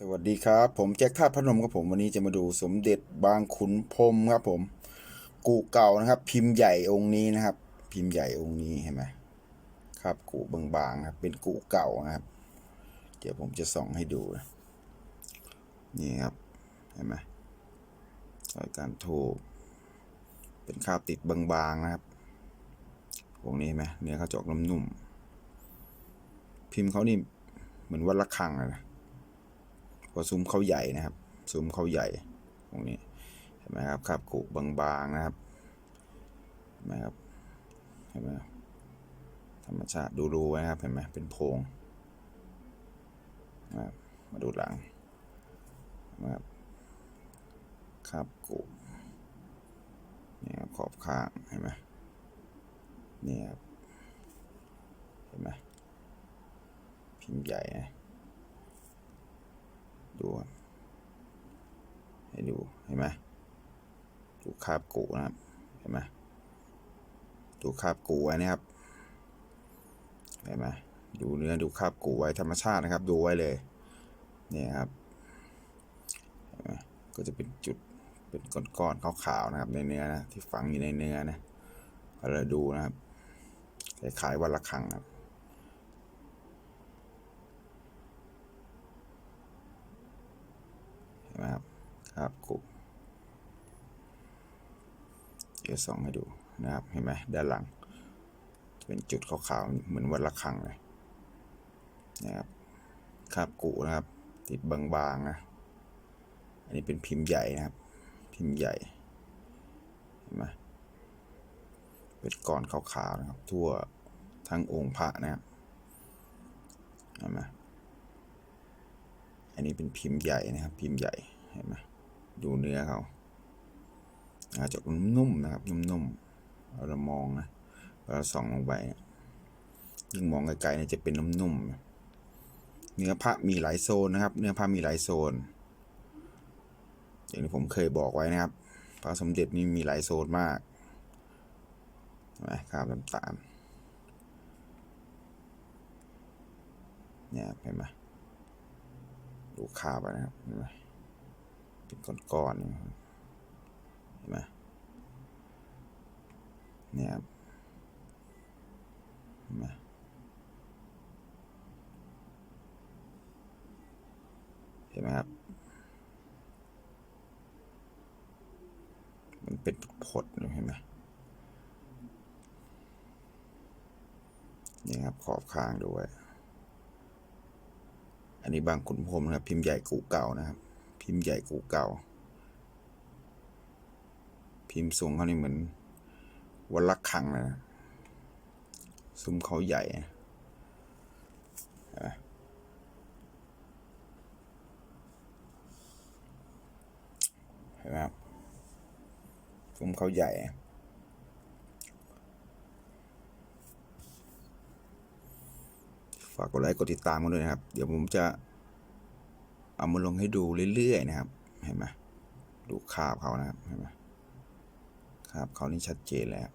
สวัสดีครับ ผมแจ็คท่าตุพนมครับผมวันนี้จะมาดูสมเด็จบางขุนพรมครับผม กูเก่านะครับ พิมพ์ใหญ่องค์นี้นะครับ พิมพ์ใหญ่องค์นี้เห็นไหมครับกูบางๆครับเป็นกูเก่านะครับ เดี๋ยวผมจะส่องให้ดู นี่ครับเห็นไหมรอยการทูบเป็นคราบติดบางๆนะครับองค์นี้ไหมเนื้อเขาจอกนุ่มๆพิมพ์เขานี่เหมือนวัดระฆังเลยนะ พอซุ้มเขาใหญ่นะครับ ซุ้มเขาใหญ่ตรงนี้เห็นไหมครับครับกุบางๆนะครับเห็นไหมครับเห็นไหมธรรมชาติดูรูไว้นะครับเห็นไหมเป็นโพรงนะครับมาดูหลังนะครับครับกุนี่ครับขอบข้างเห็นไหมนี่ครับเห็นไหมพิมพ์ใหญ่นะ ดูครับให้ดูเห็นไหมดูคาบกูนะครับเห็นไหมดูคาบกูไว้นะครับเห็นไหมดูเนื้อดูคาบกูไว้ธรรมชาตินะครับ ดูไว้เลยเนี่ยครับเห็นไหมก็จะเป็นจุดเป็นก้อนๆขาวๆนะครับ ในเนื้อนะที่ฝังอยู่ในเนื้อนะเราดูนะครับคล้ายๆวันละครั้งครับ เห็นไหม ครับครับกุเดี๋ยวส่องให้ดูนะครับ เห็นไหมด้านหลัง เป็นจุดขาวๆ เหมือนวัดระฆังเลยนะครับคาบกุนะครับ ติดบางๆนะ อันนี้เป็นพิมพ์ใหญ่นะครับ พิมพ์ใหญ่ เห็นไหมเป็นก้อนขาวๆนะครับ ทั่วทั้งองค์พระนะครับเห็นไหมอันนี้เป็นพิมพ์ใหญ่นะครับ พิมพ์ใหญ่ เห็นไหม ดูเนื้อเขาอาจจะนุ่มๆนะครับ นุ่มๆเรามองนะเราส่องลงไปยิ่งมองไกลๆเนี่ยจะเป็นนุ่มๆเนื้อพระมีหลายโซนนะครับ เนื้อพระมีหลายโซน อย่างที่ผมเคยบอกไว้นะครับ พระสมเด็จนี่มีหลายโซนมากนะครับน้ำตาลเนี่ยเห็นไหมดูคาบอะนะครับเห็นไหม เป็นก้อนๆนะเห็นไหมเนี่ยครับเห็นไหมเห็นไหมครับ มันเป็นผดๆอยู่เห็นไหมนี่ครับขอบข้างด้วย อันนี้บางขุนพรมนะครับ พิมพ์ใหญ่กูเก่านะครับ พิมพ์ใหญ่กูเก่า พิมพ์ทรงเขานี่เหมือนวัลลักขังนะซุ้มเขาใหญ่นะเห็นไหมครับซุ้มเขาใหญ่ฝากกดไลค์กดติดตามกันด้วยนะครับ เดี๋ยวผมจะ เอามาลงให้ดูเรื่อยๆนะครับ เห็นไหมดูคาบเขานะครับ เห็นไหมคาบเขานี่ชัดเจนแล้ว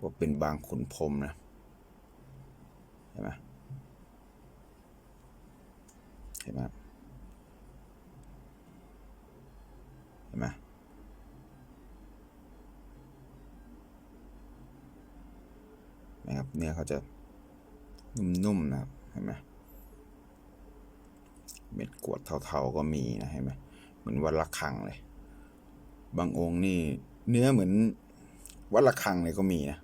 ว่าเป็นบางขุนพรมนะ เห็นไหมเห็นไหมเห็นไหมนะครับ เนื้อเขาจะนุ่มๆนะครับ เห็นไหม เม็ดกวดเทาๆก็มีนะเห็นไหมเหมือนวัดระฆังเลย บางองค์นี่ เนื้อเหมือนวัดระฆังเลยก็มีนะ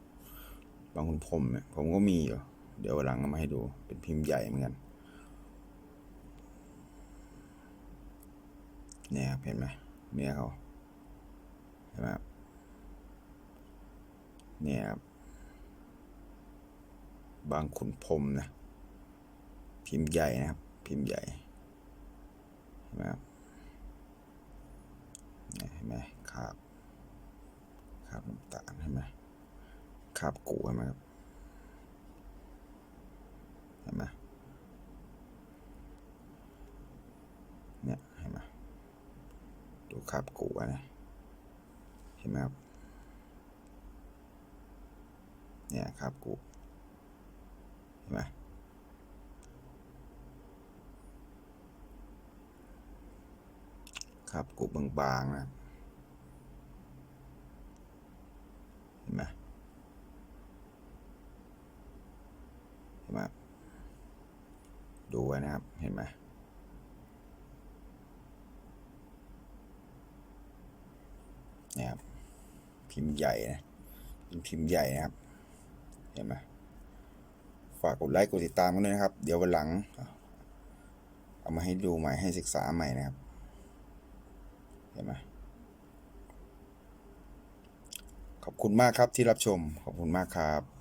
บางคุณพรมเนี่ยผมก็มีอยู่เดี๋ยววันหลังเอามาให้ดูเป็นพิมพ์ใหญ่เหมือนกันเนี่ยเห็นไหมเนื้อเขาเห็นไหมครับเนี่ยครับบางขุนพรมนะ พิมพ์ใหญ่นะครับ พิมพ์ใหญ่ นไหมครับเห็นไหมคาบคาบน้ำตาลเห็นไหมคาบกูเห็นไหมครับเห็นไหมเนี่ยเห็นไหมดูคาบกูนะเห็นไหมครับเนี่ยคาบกูเห็นไหม ครับกูบางๆนะเห็นไหมเห็นไหมดูไว้นะครับเห็นไหมนี่ยครับพิมพ์ใหญ่นะเป็นพิมพ์ใหญ่นะครับ เห็นไหมฝากกดไลค์กดติดตามกันด้วยนะครับ เดี๋ยววันหลัง เอามาให้ดูใหม่ให้ศึกษาใหม่นะครับ ห็นไหมขอบคุณมากครับที่รับชม ขอบคุณมากครับ